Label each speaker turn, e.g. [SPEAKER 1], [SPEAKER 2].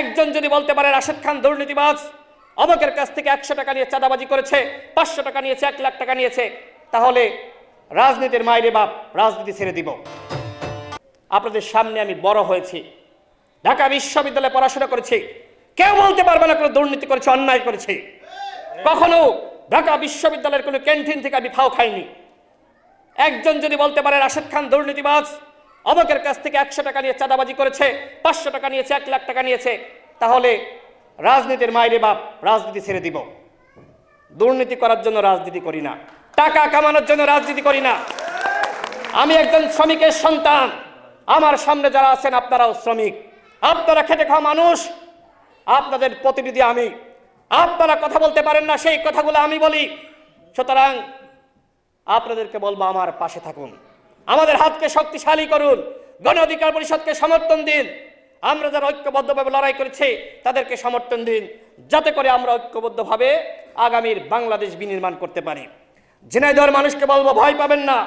[SPEAKER 1] একজন যদি বলতে পারে রাশেদ খান দুর্নীতিবাজ, অমকের কাছ থেকে একশো টাকা নিয়ে চাঁদাবাজি করেছে, পাঁচশো টাকা নিয়েছে, এক লাখ টাকা নিয়েছে, তাহলে রাজনীতির মায়েরে বাপ রাজনীতি ছেড়ে দিব। আপনাদের সামনে আমি বড় হয়েছি। ঢাকা বিশ্ববিদ্যালয়ে পড়াশোনা করেছি। কেউ বলতে পারবে না কোনো দুর্নীতি করেছে, অন্যায় করেছে। কখনো ঢাকা বিশ্ববিদ্যালয়ের কোনো ক্যান্টিন থেকে আমি ফাও খাইনি। একজন যদি বলতে পারে রাশেদ খান দুর্নীতিবাজ অমকের কাছ থেকে একশো টাকা নিয়ে চাঁদাবাজি করেছে, পাঁচশো টাকা নিয়েছে, এক লাখ টাকা নিয়েছে। তাহলে রাজনীতির মায়েরে বাপ, রাজনীতি ছেড়ে দিব। দুর্নীতি করার জন্য রাজনীতি করি না। টাকা কামানোর জন্য রাজনীতি করি না। আমি একজন শ্রমিকের সন্তান। আমার সামনে যারা আছেন, আপনারাও শ্রমিক। আপনারা খেটে খাওয়া মানুষ। আপনাদের প্রতিনিধি আমি। আপনারা কথা বলতে পারেন না, সেই কথাগুলো আমি বলি। সুতরাং আপনাদেরকে বলব, আমার পাশে থাকুন। আমাদের হাতকে শক্তিশালী করুন, গণ অধিকার পরিষদকে সমর্থন দিন। আমরা যারা ঐক্যবদ্ধভাবে লড়াই করেছি, তাদেরকে সমর্থন দিন, যাতে করে আমরা ঐক্যবদ্ধভাবে আগামীর বাংলাদেশ বিনির্মাণ করতে পারি। ঝিনাইদহের মানুষকে বলব, ভয় পাবেন না।